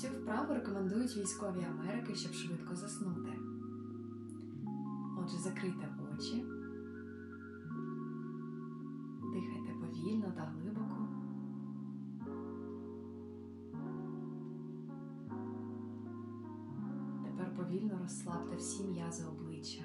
Цю вправу рекомендують військові Америки, щоб швидко заснути. Отже, закрийте очі, дихайте повільно та глибоко. Тепер повільно розслабте всі м'язи обличчя,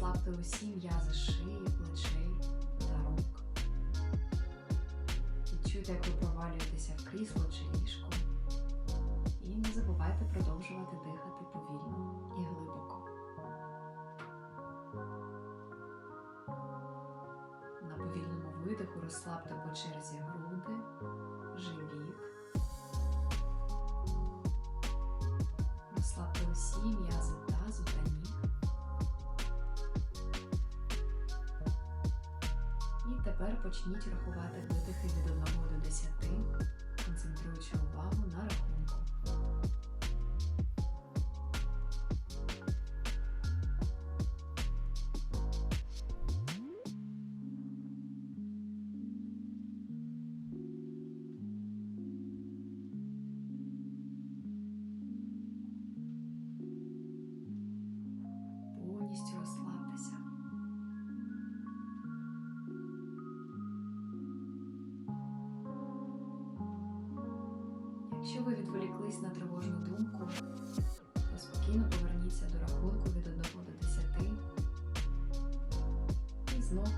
Розслабте усі м'язи шиї, плечей та рук. Відчуйте, як ви провалюєтеся в крісло чи ліжко. І не забувайте продовжувати дихати повільно і глибоко. На повільному видиху розслабте по черзі груди, почніть рахувати видихи від 1 до 10, Якщо ви відволіклись на тривожну думку, то спокійно поверніться до рахунку від 1 до 10 і знов